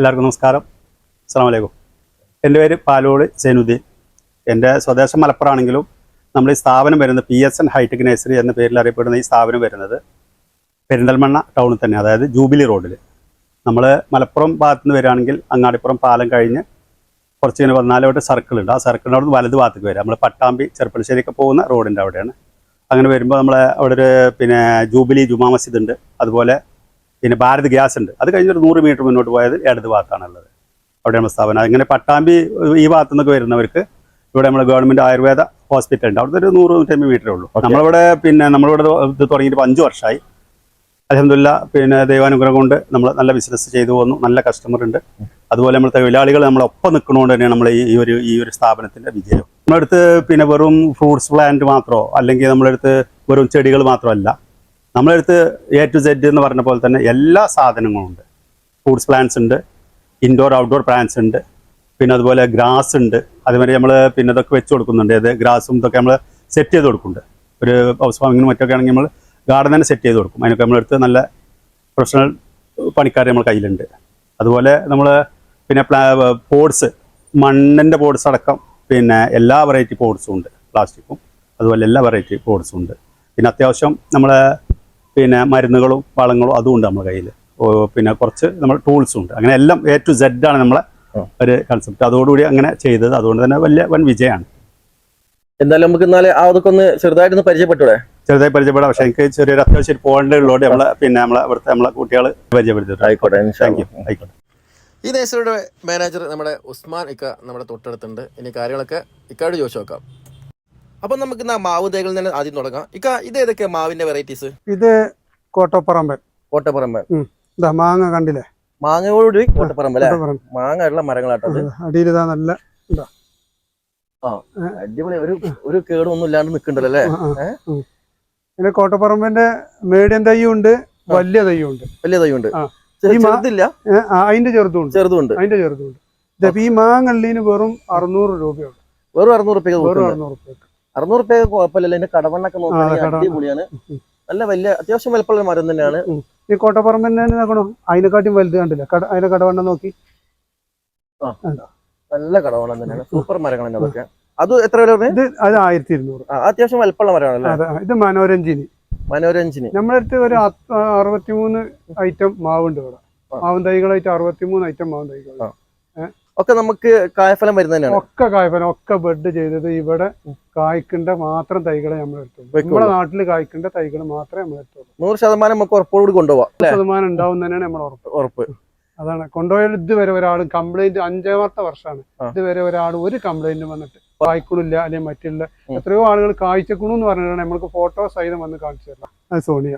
എല്ലാവർക്കും നമസ്കാരം. അസ്സാം വലൈക്കും എന്റെ പേര് പാലോൾ സൈനുദ്ദീൻ. എന്റെ സ്വദേശം മലപ്പുറമാണെങ്കിലും നമ്മൾ ഈ സ്ഥാപനം വരുന്നത് P S N hitech nursery എന്ന പേരിൽ അറിയപ്പെടുന്ന ഈ സ്ഥാപനം വരുന്നത് പെരിന്തൽമണ്ണ ടൗണിൽ തന്നെ അതായത് ജൂബിലി റോഡിൽ നമ്മൾ മലപ്പുറം ഭാഗത്ത് നിന്ന് വരികയാണെങ്കിൽ അങ്ങാടിപ്പുറം പാലം കഴിഞ്ഞ് കുറച്ച് ഇങ്ങനെ പതിനാലോട്ട് സർക്കിൾ ഉണ്ട്. ആ സർക്കിളിന്റെ അവിടെ നിന്ന് വലത് ഭാഗത്തേക്ക് വരാം നമ്മൾ പട്ടാമ്പി ചെറുപ്പളശ്ശേരിയൊക്കെ പോകുന്ന റോഡിന്റെ അവിടെയാണ്. അങ്ങനെ വരുമ്പോൾ നമ്മൾ അവിടെ ഒരു പിന്നെ ജൂബിലി ജുമാ മസ്ജിദ് ഉണ്ട്. അതുപോലെ പിന്നെ ഭാരത് ഗ്യാസ് ഉണ്ട്. അത് കഴിഞ്ഞൊരു നൂറ് മീറ്റർ മുന്നോട്ട് പോയത് ഇടത് ഭാഗത്താണുള്ളത്. അവിടെ നമ്മുടെ സ്ഥാപനം. അങ്ങനെ പട്ടാമ്പി ഈ ഭാഗത്തു നിന്നൊക്കെ വരുന്നവർക്ക് ഇവിടെ നമ്മുടെ ഗവൺമെന്റ് ആയുർവേദ ഹോസ്പിറ്റൽ ഉണ്ട്. അവിടുത്തെ ഒരു നൂറ് നൂറ്റമ്പത് മീറ്ററേ ഉള്ളൂ. നമ്മളിവിടെ പിന്നെ നമ്മളിവിടെ ഇത് തുടങ്ങിയിട്ട് അഞ്ച് വർഷമായി അലഹമില്ല പിന്നെ ദൈവാനുഗ്രഹം കൊണ്ട് നമ്മൾ നല്ല ബിസിനസ് ചെയ്തു പോകുന്നു നല്ല കസ്റ്റമർ ഉണ്ട്. അതുപോലെ നമ്മൾ തൊഴിലാളികൾ നമ്മളൊപ്പം നിൽക്കുന്നതുകൊണ്ട് തന്നെയാണ് നമ്മൾ ഈ ഈ ഒരു ഈ ഒരു സ്ഥാപനത്തിന്റെ വിജയം. നമ്മളടുത്ത് പിന്നെ വെറും ഫ്രൂട്ട്സ് പ്ലാന്റ് മാത്രമോ അല്ലെങ്കിൽ നമ്മളടുത്ത് വെറും ചെടികൾ മാത്രമല്ല നമ്മളടുത്ത് എ ടു സെഡ് എന്ന് പറഞ്ഞ പോലെ തന്നെ എല്ലാ സാധനങ്ങളും ഉണ്ട്. ഫ്രൂട്ട്സ് പ്ലാന്റ്സ് ഉണ്ട്. ഇൻഡോർ ഔട്ട്ഡോർ പ്ലാന്റ്സ് ഉണ്ട്. പിന്നെ അതുപോലെ ഗ്രാസ് ഉണ്ട്. അതുമാതിരി നമ്മൾ പിന്നെ ഇതൊക്കെ വെച്ച് കൊടുക്കുന്നുണ്ട്. അത് ഗ്രാസും ഇതൊക്കെ നമ്മൾ സെറ്റ് ചെയ്ത് കൊടുക്കുന്നുണ്ട്. ഒരു ഹൗസ് വാമിങ്ങിനും മറ്റൊക്കെ ആണെങ്കിൽ നമ്മൾ ഗാർഡൻ തന്നെ സെറ്റ് ചെയ്ത് കൊടുക്കും. അതിനൊക്കെ നമ്മളെടുത്ത് നല്ല പ്രൊഫഷണൽ പണിക്കാർ നമ്മൾ കയ്യിലുണ്ട്. അതുപോലെ നമ്മൾ പിന്നെ പോഡ്സ് മണ്ണിന്റെ പോഡ്സ് അടക്കം പിന്നെ എല്ലാ വെറൈറ്റി പോഡ്സും ഉണ്ട്. പ്ലാസ്റ്റിക്കും അതുപോലെ എല്ലാ വെറൈറ്റി പോഡ്സും ഉണ്ട്. പിന്നെ അത്യാവശ്യം നമ്മളെ പിന്നെ മരുന്നുകളും വളങ്ങളും അതും ഉണ്ട് നമ്മുടെ കയ്യിൽ പിന്നെ കുറച്ച് നമ്മൾ ടൂൾസും ഉണ്ട്. അങ്ങനെ എല്ലാം എ ടു സെഡ് ആണ് നമ്മളെ ഒരു കൺസെപ്റ്റ് അതോടുകൂടി അങ്ങനെ ചെയ്തത്. അതുകൊണ്ട് തന്നെ വലിയ വൻ വിജയമാണ്. എന്തായാലും നമുക്ക് എന്നാൽ അതൊക്കെ ഒന്ന് ചെറുതായിട്ടൊന്ന് പരിചയപ്പെട്ടൂടെ ചെറുതായി പരിചയപ്പെടാം. പക്ഷേ എനിക്ക് ചെറിയൊരു അത്യാവശ്യം പോകേണ്ടതുള്ളതുകൊണ്ട് നമ്മളെ പിന്നെ നമ്മളെ ഇവിടുത്തെ നമ്മളെ കുട്ടികൾ പരിചയപ്പെടുത്തിയിട്ടുണ്ട്. ആയിക്കോട്ടെ ഇൻഷാ താങ്ക് യു ആയിക്കോട്ടെ. ഈ നേഴ്സറിയുടെ മാനേജർ നമ്മുടെ ഉസ്മാൻ ഇക്ക നമ്മുടെ തൊട്ടടുത്തുണ്ട്. ഇനി കാര്യങ്ങളൊക്കെ ഇക്കാട് ചോദിച്ചു നോക്കാം. അപ്പം നമുക്ക് ആ മാവ് തൈകളിൽ തന്നെ ആദ്യം തുടങ്ങാം. ഇക്ക ഇത് ഏതൊക്കെ മാവിന്റെ വെറൈറ്റീസ് ഇത് കോട്ടപ്പറമ്പൻ. കോട്ടപ്പറമ്പൻ. ഇതാ മാങ്ങ കണ്ടില്ലേ? മാങ്ങയോടുകൂടി കോട്ടപ്പറമ്പ് അല്ലെ മാങ്ങ ഉള്ള മരങ്ങളാട്ടത് അടിയിൽ ഇതാ നല്ല അടിപൊളി. ഒരു ഒരു കേടൊന്നും ഇല്ലാണ്ട് നിക്കണ്ടല്ലോ അല്ലേ? ആ, ആ? പിന്നെ കോട്ടപ്പറമ്പിന്റെ മീഡിയം തൈയും ഉണ്ട് വലിയ തൈയും ഉണ്ട്. വലിയ ആ. മാ- ചെറുതില്ല? അതിന്റെ ചെറുതും ഉണ്ട്. ചെറുതുണ്ട് അതിന്റെ ചെറുതുണ്ട് ഈ മാങ്ങള്ളിന് വെറും അറുന്നൂറ് രൂപയുണ്ട് വെറും അറുന്നൂറ് റുപ്യ വെറും അറുന്നൂറ് രൂപ അറുന്നൂറ് രൂപയൊക്കെ കുഴപ്പമില്ല ഇതിന്റെ കടവണ്ണൊക്കെ നോക്കുകയാണെങ്കിൽ അടിപൊളിയാണ്. നല്ല വലിയ അത്യാവശ്യം വലുപ്പമുള്ള മരം തന്നെയാണ്. ഈ കോട്ടപ്പുറം തന്നെ നോക്കണോ അതിനെക്കാട്ടും വലുത് കണ്ടില്ല? അതിന്റെ കടവണ്ണം നോക്കി. നല്ല കടവണ്ണം തന്നെയാണ്. സൂപ്പർ മരങ്ങൾ തന്നെ അതൊക്കെ. അത് എത്ര വില ഇത് അത് ആയിരത്തി ഇരുന്നൂറ് അത്യാവശ്യം വലുപ്പമുള്ള മരമാണല്ലോ? ഇത് മനോരഞ്ജിനി. മനോരഞ്ജിനി. നമ്മുടെ അടുത്ത് ഒരു അറുപത്തിമൂന്ന് ഐറ്റം മാവുണ്ട് ഇവിടെ. മാവും തൈകളായിട്ട് അറുപത്തിമൂന്ന് ഐറ്റം മാവും തൈകളാണ്. ഒക്കെ നമുക്ക് കായഫലം വരുന്നത് തന്നെയാണ് ഒക്കെ കായഫലം ഒക്കെ ബെഡ് ചെയ്തത് ഇവിടെ കായ്ക്കേണ്ട മാത്രം തൈകളെ നമ്മൾ എടുത്തുള്ളൂ. നമ്മുടെ നാട്ടിൽ കായ്ക്കേണ്ട തൈകൾ മാത്രമേ നമ്മൾ എടുത്തുള്ളൂ. നൂറ് ശതമാനം നമുക്ക് ഉറപ്പോടുകൂടി കൊണ്ടുപോവാം അല്ലേ? ശതമാനം ഉണ്ടാവും തന്നെയാണ് നമ്മൾ ഉറപ്പ്. ഉറപ്പ്. അതാണ്. കൊണ്ടുപോയാൽ ഇതുവരെ ഒരാളും കംപ്ലൈന്റ് അഞ്ചാമത്തെ വർഷമാണ്. ഇതുവരെ ഒരാൾ ഒരു കംപ്ലൈന്റ് വന്നിട്ട് കായ്ക്കണില്ല അല്ലെങ്കിൽ മറ്റുള്ള എത്രയോ ആളുകൾ കായ്ച്ചക്കണു എന്ന് പറഞ്ഞിട്ടാണ് നമ്മൾക്ക് ഫോട്ടോ സഹിതം വന്ന് കാണിച്ചു തരണം അത് സോണിയ.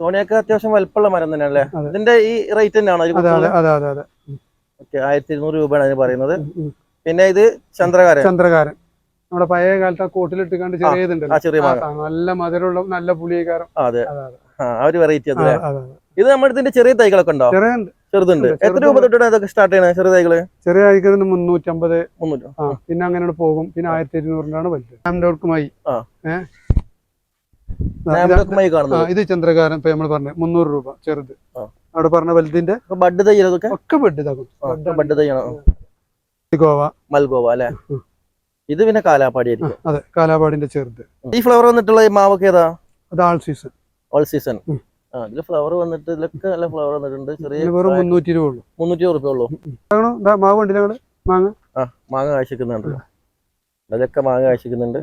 സോണിയൊക്കെ അത്യാവശ്യം വലുപ്പമുള്ള മരം തന്നെയാണ് അല്ലേ അതെ. ഇതിന്റെ ഈ റേറ്റ് തന്നെയാണോ? അതെ അതെ അതെ അതെ. ഓക്കെ ആയിരത്തി ഇരുന്നൂറ് രൂപയാണ് അതിന് പറയുന്നത്. പിന്നെ ഇത് ചന്ദ്രകാരൻ. ചന്ദ്രകാരൻ. നമ്മുടെ പഴയ കാലത്ത് ആ കോട്ടിലിട്ട് കണ്ട് ആ ചെറിയതുണ്ടല്ലോ. ചെറിയ ആ, മാങ്ങ ആ, നല്ല മധുരമുള്ള നല്ല പുളിയകാരം അതെ. ആ ഒരു വെറൈറ്റി അതെ. ഇത് നമ്മുടെ ഇതിന്റെ ചെറിയ തൈകളൊക്കെ ഉണ്ടോ? ചെറുതുണ്ട്. എത്ര രൂപ തൊട്ടാണ് ഇതൊക്കെ സ്റ്റാർട്ട് ചെയ്യണത് ചെറിയ തൈകൾ? ചെറിയ തൈകൾ മുന്നൂറ്റമ്പത്. മുന്നൂറ്റോ? പിന്നെ അങ്ങനെ പോകും. പിന്നെ ആയിരത്തി ഇരുന്നൂറിനാണ് വലുത് ഇത് ചന്ദ്രകാരൻ ഇപ്പൊ നമ്മൾ പറഞ്ഞു മുന്നൂറ് രൂപ ചെറുത്. അവിടെ പറഞ്ഞ വലുതിന്റെ ബഡ് തയ്യലൊക്കെ ഇതൊക്കെ? ഒക്കെ ബഡ് ഇതാക്കും ബഡ് തൈയാണോ ഗോവ. മൽഗോവ അല്ലെ? ഇത് പിന്നെ കാലാപ്പാടി ആയിരിക്കും അതെ കാലാപാടിന്റെ ചെറുത്. ഈ ഫ്ലവർ വന്നിട്ടുള്ള മാവൊക്കെ ഏതാ? അത് ആൾ സീസൺ. All season. ഇതിൽ ഫ്ലവർ വന്നിട്ട് ഇതിലൊക്കെ നല്ല ഫ്ലവർ വന്നിട്ടുണ്ട്. ചെറിയ വെറും മുന്നൂറ്റി രൂപ ഉള്ളൂ. മുന്നൂറ്റി ഉറുപ്പ ഉള്ളൂ മാവ് ഉണ്ട് ഞങ്ങൾ മാങ്ങ? ആ മാങ്ങ കാഴ്ചക്കുന്നുണ്ട് അതിലൊക്കെ മാങ്ങ കാഴ്ചക്കുന്നുണ്ട്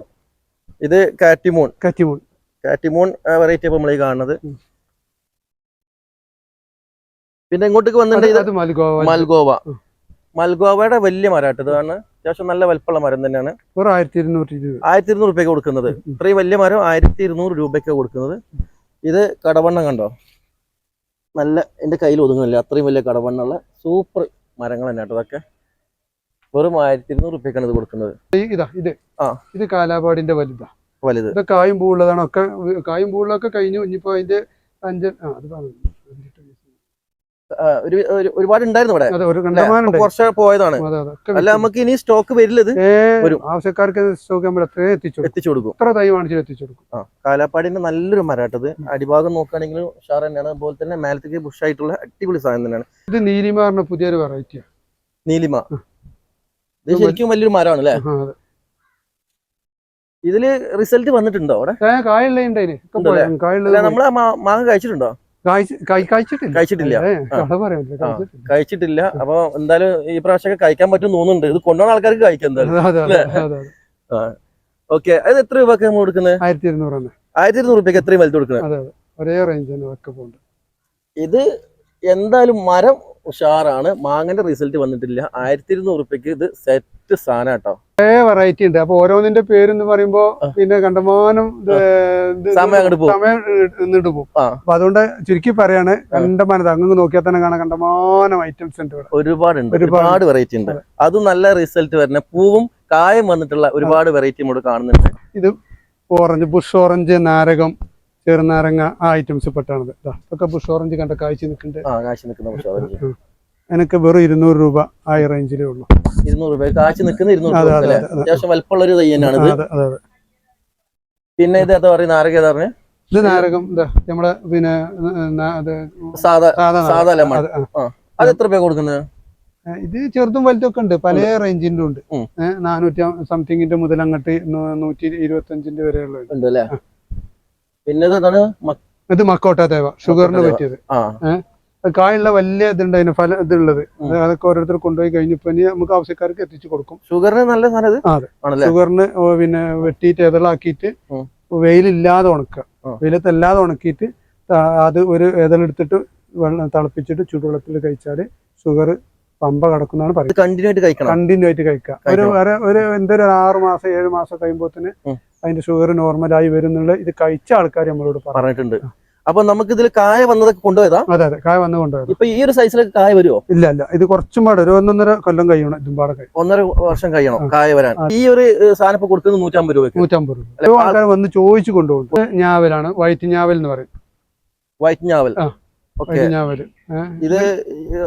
ഇത് കാറ്റിമൂൺ. കാറ്റിമൂൺ. കാറ്റിമൂൺ വെറൈറ്റി നമ്മൾ ഈ കാണുന്നത്. പിന്നെ ഇങ്ങോട്ടേക്ക് വന്നിട്ട് മൽഗോവ മൽഗോവ. മൽഗോവയുടെ വലിയ മരാട്ട് ഇതാണ് അത്യാവശ്യം നല്ല വലിപ്പമുള്ള മരം തന്നെയാണ്. ആയിരത്തി ഇരുന്നൂറ്റി ആയിരത്തി ഇരുന്നൂറ് രൂപയ്ക്ക് കൊടുക്കുന്നത്. ഇത്രയും വലിയ മരം ആയിരത്തി ഇരുന്നൂറ് രൂപയ്ക്ക് കൊടുക്കുന്നത്. ഇത് കടവണ്ണം കണ്ടോ? നല്ല എന്റെ കയ്യിൽ ഒതുങ്ങുന്നില്ല. അത്രയും വലിയ കടവണ്ണുള്ള സൂപ്പർ മരങ്ങൾ തന്നെ കേട്ടോ അതൊക്കെ വെറും ആയിരത്തി ഇരുന്നൂറ് രൂപയ്ക്കാണ് ഇത് കൊടുക്കുന്നത്. ഇതാ ഇത്. ആ. ഇത് കാലാപാടിന്റെ വലുതാ. വലുത്. ഇത് കായും പൂവുള്ളതാണ്. ഒക്കെ കായും പൂവുള്ളതൊക്കെ കഴിഞ്ഞു. ഇനിയിപ്പോ അതിന്റെ അഞ്ചൻ ആ അത് പറഞ്ഞു. ഒരു ഒരു- ഒരുപാട് ഉണ്ടായിരുന്നു ഇവിടെ കുറച്ച് പോയതാണ്. അല്ല നമുക്ക് ഇനി സ്റ്റോക്ക് വരില്ലത് വരും. ആവശ്യക്കാർക്ക് സ്റ്റോക്ക് നമ്മൾ എത്ര എത്തിച്ചു കൊടുക്കും. എത്തിച്ചു കൊടുക്കും. എത്ര തൈ വാണിജ്യം എത്തിച്ചു കൊടുക്കും. ആ കാലാപ്പാടിന്റെ നല്ലൊരു മരാട്ടത് അടിഭാഗം നോക്കുകയാണെങ്കിൽ ഷാർ തന്നെയാണ്. അതുപോലെ തന്നെ മേലത്തേക്ക് ബുഷ് ആയിട്ടുള്ള അടിപൊളി സാധനം തന്നെയാണ്. ഇത് നീലിമ പറഞ്ഞ പുതിയൊരു വെറൈറ്റിയാണ് നീലിമ. ഇത് ശരിക്കും വലിയൊരു മരമാണ് അല്ലേ? ഇതിൽ റിസൾട്ട് വന്നിട്ടുണ്ടോ അവിടെ? കായുള്ള നമ്മൾ മാങ്ങ കഴിച്ചിട്ടുണ്ടോ കഴിച്ചിട്ടില്ല. കഴിച്ചിട്ടില്ല. അപ്പൊ എന്തായാലും ഈ പ്രാവശ്യമൊക്കെ കഴിക്കാൻ പറ്റും തോന്നുന്നുണ്ട്. ഇത് കൊണ്ടുപോകുന്ന ആൾക്കാർക്ക് കഴിക്കാം എന്തായാലും. ഓക്കെ. അത് എത്ര രൂപക്ക് നമ്മൾ കൊടുക്കുന്നത്? ആയിരത്തി ഇരുന്നൂറ് ആയിരത്തി ഇരുന്നൂറ് രൂപയ്ക്ക് എത്രയും വലുത് കൊടുക്കുന്നത് ഒരേ റേഞ്ച് പോകുന്നുണ്ട് ഇത് എന്തായാലും മരം ഉഷാറാണ്. മാങ്ങന്റെ റിസൾട്ട് വന്നിട്ടില്ല. ആയിരത്തി ഇരുന്നൂറ് രൂപയ്ക്ക് ഇത് സെറ്റ് സാധനം കേട്ടോ. ഒരേ വെറൈറ്റി ഉണ്ട്. അപ്പൊ ഓരോന്നിന്റെ പേരെന്ന് പറയുമ്പോ. പിന്നെ കണ്ടമാനം സമയം നിന്നിട്ട് പോകും. അപ്പൊ അതുകൊണ്ട് ചുരുക്കി പറയാണ് കണ്ടമാനത് അങ്ങ് നോക്കിയാൽ തന്നെ കാണാൻ കണ്ടമാനം ഐറ്റംസ് ഉണ്ട് ഒരുപാട്. ഒരുപാട് വെറൈറ്റി ഉണ്ട്. അത്. നല്ല റിസൾട്ട് വരുന്ന പൂവും കായം വന്നിട്ടുള്ള ഒരുപാട് വെറൈറ്റി നമ്മൾ കാണുന്നുണ്ട്. ഇത് ഓറഞ്ച് ബുഷ് ഓറഞ്ച് നാരകം ചെറുനാരങ്ങ ആ ഐറ്റംസ് പെട്ടാണത്. ഇതാ ഇതൊക്കെ ബുഷ് ഓറഞ്ച് കണ്ട കാഴ്ച നിൽക്കുന്നുണ്ട്. എനിക്ക് വെറും ഇരുന്നൂറ് രൂപ ആ റേഞ്ചിലേ ഉള്ളൂ. ഇരുന്നൂറ് രൂപ. നിൽക്കുന്ന ഇരുന്നൂറ് രൂപ. അത്യാവശ്യം വലിപ്പമുള്ള ഒരു പിന്നെ ഇത് എന്താ പറയുക നാരക ഏതാ പറഞ്ഞത് ഇത് നാരകം നമ്മുടെ പിന്നെ സാധാ സാധാ ലെമൺ. അത് എത്ര രൂപ കൊടുക്കുന്നത്? ഇത് ചെറുതും വലുതും ഒക്കെ ഉണ്ട്. പല റേഞ്ചിന്റെ ഉണ്ട്. നാനൂറ്റി സംതിങ്ങിന്റെ മുതൽ അങ്ങോട്ട് നൂറ്റി ഇരുപത്തഞ്ചിന്റെ അഞ്ചിന്റെ വരെ അല്ലേ പിന്നെ ഇത് മക്കോട്ട തേവ ഷുഗറിന് പറ്റിയത്. കായുള്ള വലിയ ഇതുണ്ട് അതിന് ഫല ഇതുള്ളത്. അതൊക്കെ ഓരോരുത്തർ കൊണ്ടുപോയി കഴിഞ്ഞപ്പോ ഇനി നമുക്ക് ആവശ്യക്കാർക്ക് എത്തിച്ചു കൊടുക്കും. ഷുഗറിന് നല്ല സാധനം അതെ. ഷുഗറിന് പിന്നെ വെട്ടിയിട്ട് ഇതളാക്കിയിട്ട്. വെയിലില്ലാതെ ഉണക്കുക വെയിലത്ത് വെയിലത്തല്ലാതെ ഉണക്കിയിട്ട് അത് ഒരു ഇതളെടുത്തിട്ട് വെള്ളം തിളപ്പിച്ചിട്ട് ചൂടുവെള്ളത്തിൽ കഴിച്ചാൽ ഷുഗർ പമ്പ കടക്കുന്നതാണ് പറയുന്നത്. കണ്ടിന്യൂ ആയിട്ട് കഴിക്കണം. കണ്ടിന്യൂ ആയിട്ട് കഴിക്കാം. ഒരു വരെ ഒരു എന്തൊരു ആറ് മാസം ഏഴ് മാസം കഴിയുമ്പോൾ തന്നെ. അതിന്റെ ഷുഗർ നോർമലായി വരുന്നുള്ള ഇത് കഴിച്ച ആൾക്കാർ നമ്മളോട് പറഞ്ഞിട്ടുണ്ട്. അപ്പൊ നമുക്ക് ഇതിൽ കായ വന്നതൊക്കെ കൊണ്ടുപോയതാ? അതെ അതെ. കായ വന്ന് കൊണ്ടുപോയത്. ഇപ്പൊ ഈ ഒരു സൈസിലൊക്കെ കായ വരുമോ ഇല്ല ഇല്ല. ഇത് കുറച്ചും പാടെ ഒരു ഒന്നൊന്നര കൊല്ലം കഴിയണം ഇതും പാടെ ഒന്നര വർഷം കഴിയണം കായ വരാൻ. ഈ ഒരു സാധനം ഇപ്പൊ കൊടുക്കുന്നത് നൂറ്റമ്പത് രൂപ നൂറ്റമ്പത് രൂപ. ആൾക്കാർ വന്ന് ചോദിച്ചു കൊണ്ടുപോകും. ഞാവലാണ് വൈറ്റ് ഞാവൽ എന്ന് പറയും. വൈറ്റ് ഞാവൽ. ഞാവൽ. ഇത്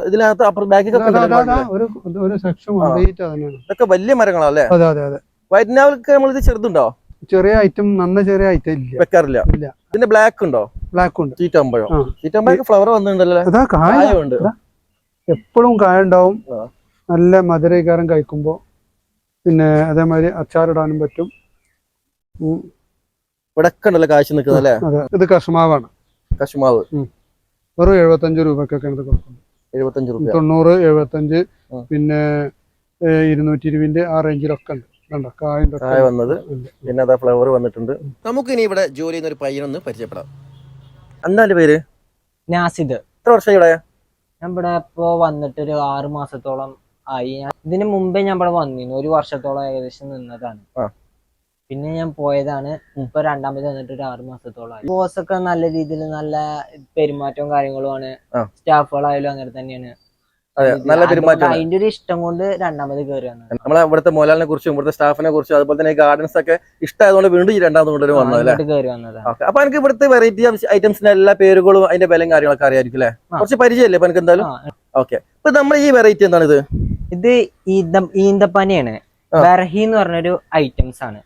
ഇതിനകത്ത് അപ്പുറം ബാക്കിലൊക്കെ അതാ, അതാ, ഒരു ഒരു സെക്ഷൻ ആ. വന്നിട്ട് ഇതൊക്കെ വലിയ മരങ്ങളല്ലേ അതെ അതെ അതെ. വൈറ്റ് ഞാവൽക്ക് നമ്മൾ ഇത് ചെറുതുണ്ടോ? ചെറിയ ഐറ്റം നന്ന ചെറിയ ഐറ്റം ഇല്ല. വെക്കാറില്ല. ഇല്ല. ഇതിന്റെ ബ്ലാക്ക് ഉണ്ടോ? ബ്ലാക്ക് ഉണ്ട്. ചീറ്റാമ്പഴം. ഫ്ലവർ വന്നിട്ടുണ്ടല്ലോ അതാ കായ. കായുണ്ട്. എപ്പോഴും കായ ഉണ്ടാവും. നല്ല മധുരകാരം കഴിക്കുമ്പോ. പിന്നെ അതേമാതിരി അച്ചാറിടാനും പറ്റും. ഉം, ഇവിടെ ഒക്കെ ഉണ്ടല്ലോ കാശ് അല്ലേ? ഇത് കഷ്മാവാണ് കഷ്മാവ് വെറും എഴുപത്തഞ്ച് രൂപക്കൊക്കെയാണ് ഇത് കൊടുക്കുന്നത് എഴുപത്തഞ്ച് രൂപ തൊണ്ണൂറ് എഴുപത്തഞ്ച്. പിന്നെ ഇരുന്നൂറ്റി ഇരുപതിന്റെ ആ റേഞ്ചിലൊക്കെ ഉണ്ട്. കായ വന്നത്. പിന്നെ അതാ ഫ്ലവർ വന്നിട്ടുണ്ട്. നമുക്ക് ഇനി ഇവിടെ ജോലി ചെയ്യുന്ന ഒരു പയ്യനൊന്ന് പരിചയപ്പെടാം. എന്താ പേര്? നാസിദ്. എത്ര വർഷം ഇവിടെ? ഞാൻ ഇവിടെ ഇപ്പോ വന്നിട്ട് ഒരു ആറ് മാസത്തോളം ആയി. ഞാൻ ഇതിന് മുമ്പേ ഞാൻ ഇവിടെ വന്നിരുന്നു. ഒരു വർഷത്തോളം ഏകദേശം നിന്നതാണ്. പിന്നെ ഞാൻ പോയതാണ്. ഇപ്പൊ രണ്ടാമത് വന്നിട്ട് ഒരു ആറ് മാസത്തോളം ബോസ് ഒക്കെ നല്ല രീതിയിൽ നല്ല പെരുമാറ്റവും കാര്യങ്ങളുമാണ്. സ്റ്റാഫുകളായാലും അങ്ങനെ തന്നെയാണ്. അതെ നല്ല അതിന്റെ ഒരു ഇഷ്ടം കൊണ്ട് രണ്ടാമത് കയറിയാണ് നമ്മളെ ഇവിടുത്തെ മോലാലിനെ കുറിച്ചും ഇവിടുത്തെ സ്റ്റാഫിനെ കുറിച്ചും അതുപോലെ തന്നെ ഗാർഡൻസ് ഒക്കെ ഇഷ്ടമായതുകൊണ്ട് വീണ്ടും ഈ രണ്ടാമത് കൊണ്ടുവരും വന്നത്. അപ്പൊ എനിക്ക് ഇവിടുത്തെ വെറൈറ്റി ഐറ്റംസിന്റെ എല്ലാ പേരുകളും അതിന്റെ വിലയും കാര്യങ്ങളൊക്കെ അറിയായിരിക്കും അല്ലേ? കുറച്ച് പരിചയമല്ലേ അപ്പൊ എനിക്ക് എന്തായാലും ഓക്കെ. ഇപ്പൊ നമ്മൾ ഈ വെറൈറ്റി എന്താണ് ഇത് ഇത് ഈന്ത ഈന്തപ്പനയാണ്. ബർഹി എന്ന് പറഞ്ഞൊരു ഐറ്റംസ് ആണ്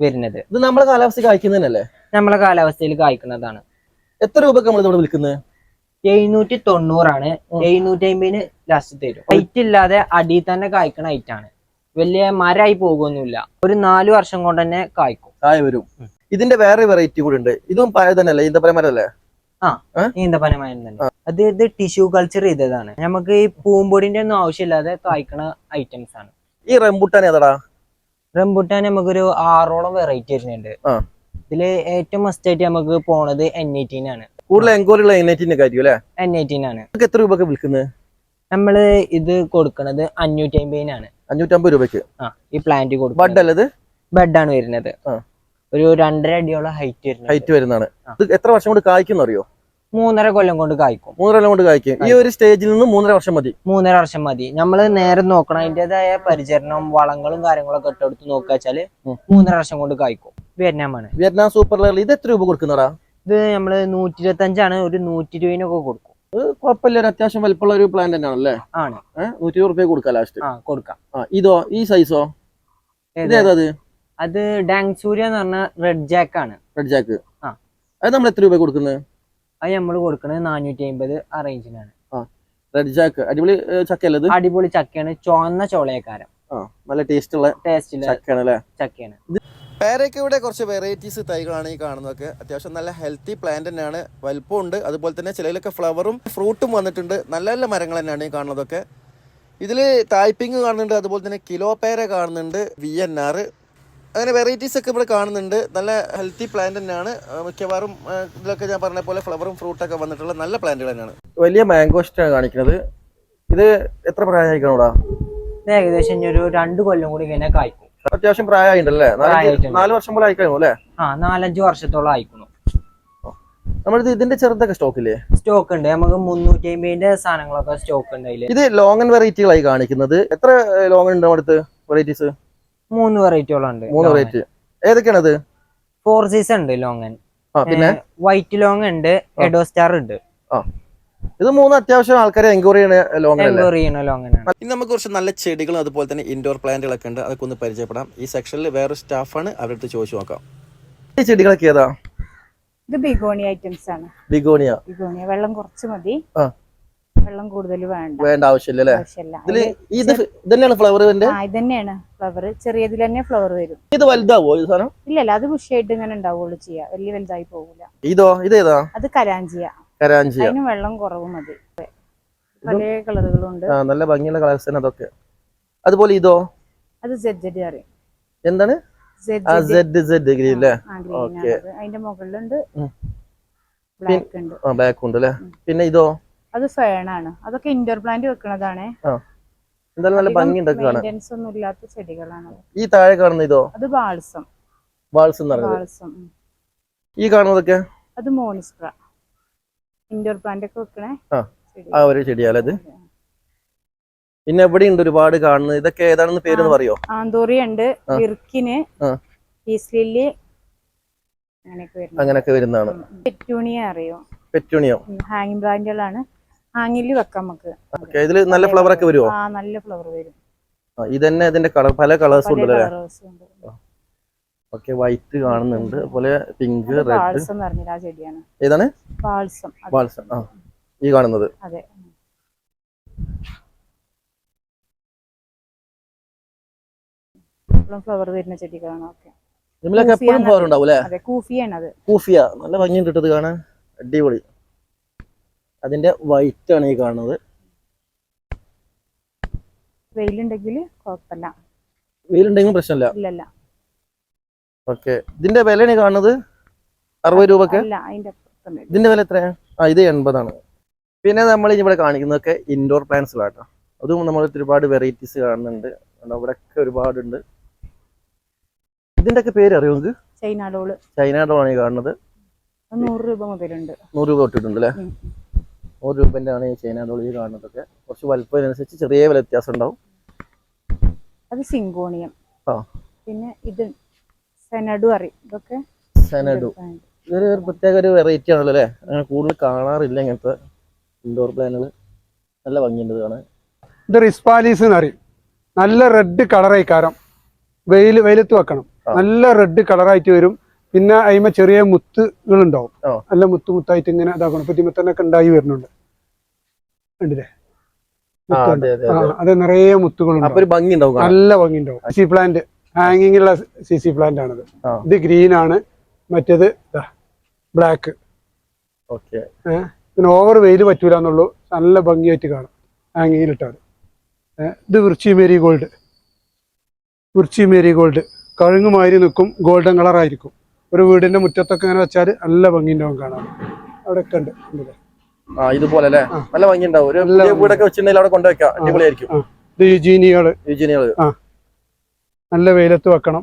വരുന്നത്. ഇത് നമ്മളെ കാലാവസ്ഥ കായ്ക്കുന്നതല്ലേ? നമ്മളെ കാലാവസ്ഥയിൽ കായ്ക്കുന്നതാണ്. എത്ര രൂപക്ക് നമ്മൾ ഇവിടെ വിൽക്കുന്നത്? എഴുന്നൂറ്റി തൊണ്ണൂറാണ്. എഴുന്നൂറ്റി അമ്പതിന് ലാസ്റ്റ് തരും. ഹൈറ്റ് ഇല്ലാതെ അടി തന്നെ കായ്ക്കണ ഹൈറ്റ് ആണ്. വലിയ മരമായി പോകുന്നില്ല ഒരു നാലു വർഷം കൊണ്ട് തന്നെ കായ്ക്കും. കായ വരും. ഇതിന്റെ വേറെ വെറൈറ്റി കൂടി ഉണ്ട്. ഇതും പഴയ തന്നെയല്ലേ? ഇതിന്റെ ആ ഈന്തപ്പനമായം തന്നെ. അത് ഇത് ടിഷ്യൂ കൾച്ചർ ചെയ്തതാണ്. നമുക്ക് ഈ പൂമ്പൊടിന്റെ ഒന്നും ആവശ്യമില്ലാതെ കായ്ക്കണ ഐറ്റംസ് ആണ്. ഈ റംബുട്ടാൻ ഏതാടാ? റംബുട്ടാൻ നമുക്കൊരു ആറോളം വെറൈറ്റി വരുന്നുണ്ട്. ആ. ഇതിൽ ഏറ്റവും മസ്റ്റ് ആയിട്ട് നമുക്ക് പോണത് എൻ ആണ്. കൂടുതൽ എൻക്വയറിയുള്ള എണ്ണറ്റിന്റെ കാര്യം അല്ലേ? എൻ എയ്റ്റീൻ ആണ് എത്ര രൂപക്ക് വിൽക്കുന്നത്? നമ്മൾ ഇത് കൊടുക്കുന്നത് അഞ്ഞൂറ്റി അമ്പതിനാണ് അഞ്ഞൂറ്റമ്പത് രൂപയ്ക്ക്? ആ ഈ പ്ലാന്റ് ബഡ് കൊടുക്കുന്നത് അല്ലത് ബെഡാണ് വരുന്നത്. ഒരു രണ്ടര അടിയോളം ഹൈറ്റ് വരുന്നത്. ഹൈറ്റ് വരുന്നതാണ്. ഇത് എത്ര വർഷം കൊണ്ട് കായ്ക്കും അറിയോ മൂന്നര കൊല്ലം കൊണ്ട് കായ്ക്കും. മൂന്നര കൊല്ലം കൊണ്ട് കായ്ക്കും. ഈ ഒരു സ്റ്റേജിൽ നിന്ന് മൂന്നര വർഷം മതി. മൂന്നര വർഷം മതി. നമ്മൾ നേരെ നോക്കണം. അതിന്റെതായ പരിചരണം വളങ്ങളും കാര്യങ്ങളൊക്കെ ഇട്ടെടുത്ത് നോക്കുക വെച്ചാൽ മൂന്നര വർഷം കൊണ്ട് കായ്ക്കും. വിയറ്റ്നാമാണ്. വിയറ്റ്നാം സൂപ്പർ ലെയറിൽ ഇത് എത്ര രൂപ കൊടുക്കുന്നടാ? ഇത് നമ്മൾ നൂറ്റി ഇരുപത്തി അഞ്ചാണ് ഒരു നൂറ്റി ഇരുപതിനൊക്കെ കൊടുക്കും കുഴപ്പമില്ല ഒരു അത്യാവശ്യം വലിപ്പമുള്ള ഒരു പ്ലാന്റ് തന്നെയാണല്ലേ? ആണ്. നൂറ്റി ഇരുപത് റുപ്യ കൊടുക്കാം ലാസ്റ്റ് ആ കൊടുക്കാം. ആ ഇതോ ഈ സൈസോ ഇത് ഏതാ അത്? അത് ഡാങ് സൂര്യ എന്ന് പറഞ്ഞ റെഡ് ജാക്ക് ആണ്. റെഡ് ജാക്ക് ആ. അത് നമ്മൾ എത്ര രൂപ കൊടുക്കുന്നത്? അത് നമ്മൾ കൊടുക്കുന്നത് നാനൂറ്റി അമ്പത് ആ റേഞ്ചിനാണ് റെഡ് ജാക്ക് അടിപൊളി ചക്കയല്ലേ അടിപൊളി ചക്കയാണ്. ചുവന്ന ചോളയക്കാരം. ആ നല്ല ടേസ്റ്റ് ഉള്ള ടേസ്റ്റ് ചക്കയാണ് അല്ലേ ചക്കയാണ്. പേരയ്ക്കയുടെ കുറച്ച് വെറൈറ്റീസ് തൈകളാണ് ഈ കാണുന്നതൊക്കെ. അത്യാവശ്യം നല്ല ഹെൽത്തി പ്ലാന്റ് തന്നെയാണ്. വലിപ്പമുണ്ട്. അതുപോലെ തന്നെ ചിലയിലൊക്കെ ഫ്ലവറും ഫ്രൂട്ടും വന്നിട്ടുണ്ട്. നല്ല നല്ല മരങ്ങൾ തന്നെയാണ് ഈ കാണുന്നതൊക്കെ. ഇതിൽ തായ്പിങ് കാണുന്നുണ്ട്. അതുപോലെ തന്നെ കിലോ പേര കാണുന്നുണ്ട്. വി എൻ ആർ അങ്ങനെ വെറൈറ്റീസ് ഒക്കെ ഇവിടെ കാണുന്നുണ്ട്. നല്ല ഹെൽത്തി പ്ലാന്റ് തന്നെയാണ്. മിക്കവാറും ഇതിലൊക്കെ ഞാൻ പറഞ്ഞ പോലെ ഫ്ലവറും ഫ്രൂട്ടൊക്കെ വന്നിട്ടുള്ള നല്ല പ്ലാന്റുകൾ തന്നെയാണ്. വലിയ മാംഗോ ആണ് കാണിക്കുന്നത്. ഇത് എത്ര പ്രായമായിക്കണോടാ ഏകദേശം ഒരു രണ്ട് കൊല്ലം കൂടി കഴിഞ്ഞാൽ കായ്ക്കും. അത്യാവശ്യം പ്രായമായിട്ടുണ്ട്. നാല് വർഷം പോലെ ആയിക്കഴിഞ്ഞു അല്ലേ? ആ നാലഞ്ച് വർഷത്തോളം ആയിക്കണു. നമ്മളിത് ഇതിന്റെ ചെറുതൊക്കെ സ്റ്റോക്ക് ഇല്ലേ സ്റ്റോക്ക് ഉണ്ട്. നമുക്ക് മുന്നൂറ്റി അമ്പതിന്റെ സാധനങ്ങളൊക്കെ സ്റ്റോക്ക് ഉണ്ട് അതിൽ. ഇത് ലോങ്ങൻ വെറൈറ്റികളായി കാണിക്കുന്നത്. എത്ര ലോങ്ങൻ ഉണ്ട് നമ്മുടെ വെറൈറ്റീസ് മൂന്ന് വെറൈറ്റികളും ഉണ്ട്. മൂന്ന് വെറൈറ്റി ഏതൊക്കെയാണ് അത് ഫോർ സീസൺ ഉണ്ട് ലോങ്ങൻ പിന്നെ? വൈറ്റ് ലോങ് ഉണ്ട്. എഡോ സ്റ്റാർ ഉണ്ട്. ഇത് മൂന്ന് അത്യാവശ്യം ആൾക്കാരെ എൻക്വയറി ചെയ്യണ ലോങ്ങൻ എൻക്വയറി ചെയ്യണ ലോങ്ങൻ ഇനി നമുക്ക് കുറച്ച് നല്ല ചെടികളും അതുപോലെ തന്നെ ഇൻഡോർ പ്ലാന്റുകളൊക്കെ ഉണ്ട്. അതൊക്കെ ഒന്ന് പരിചയപ്പെടാം. ഈ സെക്ഷനിൽ വേറെ സ്റ്റാഫാണ് അവരുടെ അടുത്ത് ചോദിച്ചു നോക്കാം. ഈ ചെടികളൊക്കെ ഏതാ? ഇത് ബിഗോണി ഐറ്റംസ് ആണ്. ബിഗോണിയ ബിഗോണിയ വെള്ളം കുറച്ച് മതി. ആ. വെള്ളം കൂടുതൽ വേണ്ട. വേണ്ട ആവശ്യമില്ല അല്ലേ? ഇതിൽ ഇത് ഇതന്നെയാണ് ഫ്ലവർ ഇതിന്റെ ആ ഇത് തന്നെയാണ് ഫ്ലവർ ചെറിയതിൽ തന്നെ ഫ്ലവർ വരും. ഇത് വലുതാവോ ഇത് സാധനം? ഇല്ലല്ല അത് ബുഷായിട്ട് ഇങ്ങനെ ഉണ്ടാവുള്ളൂ ചെയ്യാ. വലിയ വലുതായി പോകൂല ഇതോ? ഇതേതാ? അത് കരാഞ്ചിയ. കരാഞ്ചിയ അതിന് വെള്ളം കുറവ് മതി. പല കളറുകളും ആ നല്ല ഭംഗിയുള്ള കളേഴ്സ് തന്നെ അതൊക്കെ. അതുപോലെ ഇതോ? അത് സെഡ് ജെഡ് അറിയും എന്താണ്? ആ സെഡ് സെഡ് ഗ്രീൻ അല്ലേ Okay. അതിന്റെ മുകളിലുണ്ട്. ബ്ലാക്ക് ഉണ്ട്. ആ ബ്ലാക്ക് ഉണ്ട് അല്ലേ പിന്നെ ഇതോ? അത് ഫേണാണ് അതൊക്കെ ഇൻഡോർ പ്ലാന്റ് വെക്കണതാണ് എന്തായാലും നല്ല ഭംഗി ഒന്നും ഇല്ലാത്ത ചെടികളാണ് ഈ താഴെ കാണുന്ന ഇതോ? അത് ബാൾസം. ബാൾസം. ഈ കാണുന്നതൊക്കെ? അത് മോണിസ്ട്ര ഇൻഡോർ പ്ലാന്റ് ഒക്കെ വെക്കണേ. ആ. ഒരു ചെടിയാലേ അത് പിന്നെ എവിടെ ഉണ്ട് ഒരുപാട് കാണുന്നത്. ഇതൊക്കെ ഏതാണെന്ന് പേരൊന്ന് പറയോ? ആന്തോറി ഉണ്ട്. ഇർക്കിന് പീസ് ലില്ലി അങ്ങനെയൊക്കെ വരുന്നത്. അങ്ങനെയൊക്കെ വരുന്നതാണ്. പെറ്റൂണിയ അറിയോ? പെറ്റൂണിയോ? ഹാങ്ങിങ് പ്ലാന്റുകളാണ്. ഹാങ്ങിൽ വെക്കാം നമുക്ക്. ഓക്കെ ഇതിൽ നല്ല ഫ്ലവർ ഒക്കെ വരുമോ ആ നല്ല ഫ്ലവർ വരും. ഇതന്നെ ഇതിന്റെ കളർ പല കളേഴ്സ് ഉണ്ട്. ഓക്കെ വൈറ്റ് കാണുന്നുണ്ട്. അതുപോലെ പിങ്ക് റെഡ് ഏതാണ്? അത് ആ. ഈ കാണുന്നത്. ഫ്ലവർ വരുന്ന ചെടികളാണ് ഓക്കെ ഇതിലൊക്കെ എപ്പോഴും ഫ്ലവർ ഉണ്ടാവും അല്ലേ? അതെ കൂഫിയാണ് കൂഫിയ. നല്ല ഭംഗിയുണ്ട് ഇട്ടത് കാണാൻ. അടിപൊളി. അതിന്റെ വൈറ്റ് ആണ് ഈ കാണുന്നത്. വെയിലുണ്ടെങ്കിൽ കുഴപ്പമില്ല. വെയിലുണ്ടെങ്കിലും പ്രശ്നമില്ല. ഇല്ലല്ല. ഓക്കെ. ഇതിന്റെ വിലയാണ് കാണുന്നത്? അറുപത് രൂപക്ക്? ഇതിന്റെ വില എത്രയാ? ആ ഇത് എൺപതാണ്. പിന്നെ നമ്മൾ ഇവിടെ കാണിക്കുന്നതൊക്കെ ഇൻഡോർ പ്ലാന്റ്സുകളാട്ടോ അതും നമ്മൾ ഒരുപാട് വെറൈറ്റീസ് കാണുന്നുണ്ട്. അവിടെ ഒക്കെ ഒരുപാടുണ്ട്. ഇതിന്റെ ഒക്കെ പേര് അറിയോ നിങ്ങൾക്ക്? China doll. ചൈന ഡോളാണ് ഈ കാണുന്നത്. നൂറ് രൂപ മുതലുണ്ട്. നൂറ് രൂപ തൊട്ടിട്ടുണ്ട് അല്ലേ. നൂറ് രൂപന്റെ ആണ് ഈ ചൈന ഡോൾ ഈ കാണുന്നതൊക്കെ കുറച്ച് വലുപ്പത്തിനനുസരിച്ച് ചെറിയ വില വ്യത്യാസം ഉണ്ടാവും അത് സിങ്കോണിയം. ആ. പിന്നെ ഇത് സെനഡു അറി ഇതൊക്കെ സെനഡു. ഇതൊരു ഒരു പ്രത്യേക ഒരു വെറൈറ്റി ആണല്ലോ അല്ലേ? അങ്ങനെ കൂടുതൽ കാണാറില്ല ഇങ്ങനത്തെ ഇൻഡോർ പ്ലാനുകൾ നല്ല ഭംഗിയുണ്ട് കാണാൻ. ഇത് റിസ്പാലീസ് എന്ന് പറയും. നല്ല റെഡ് കളറായി കാരം വെയിൽ വെയിലത്ത് വെക്കണം. നല്ല റെഡ് കളറായിട്ട് വരും. പിന്നെ അതിമ ചെറിയ മുത്തുകൾ ഉണ്ടാവും നല്ല മുത്തു മുത്തായിട്ട് ഇങ്ങനെ ഇതാക്കണം. ഇപ്പൊ ഇതിമത്തനൊക്കെ ഉണ്ടായി വരുന്നുണ്ട്. കണ്ടില്ലേ? അതെ, അതെ, അതെ. അത് നിറയെ മുത്തുകളുണ്ട് നല്ല ഭംഗി ഉണ്ടാവും. സി പ്ലാന്റ് ഹാങ്ങിങ് ഉള്ള സി സി പ്ലാന്റ് ആണിത് ഇത് ഗ്രീൻ ആണ്. മറ്റേത് ബ്ലാക്ക് ഓക്കെ പിന്നെ ഓവർ വെയിൽ പറ്റൂല എന്നുള്ളൂ നല്ല ഭംഗിയായിട്ട് കാണും. ഹാങ്ങിങ്ങിലിട്ടാൽ ഇത് വിർച്ചി മേരി ഗോൾഡ് വിർച്ചി മേരി ഗോൾഡ് കഴുങ്ങ് മാരി നിൽക്കും ഗോൾഡൻ കളറായിരിക്കും ഒരു വീടിന്റെ മുറ്റത്തൊക്കെ ഇങ്ങനെ വെച്ചാൽ നല്ല ഭംഗി ഉണ്ടാവും കാണാൻ. അവിടെ ഒക്കെ ഉണ്ട്. ആ ഇതുപോലെ അല്ലേ നല്ല ഭംഗി ഉണ്ടാവും ഒരു. വീടൊക്കെ വെച്ചിട്ടുണ്ടെങ്കിൽ അവിടെ കൊണ്ടുവെക്കാം അടിപൊളിയായിരിക്കും. ആ. ഇത് യുജീനികൾ യുജിനികൾ നല്ല വെയിലത്ത് വെക്കണം.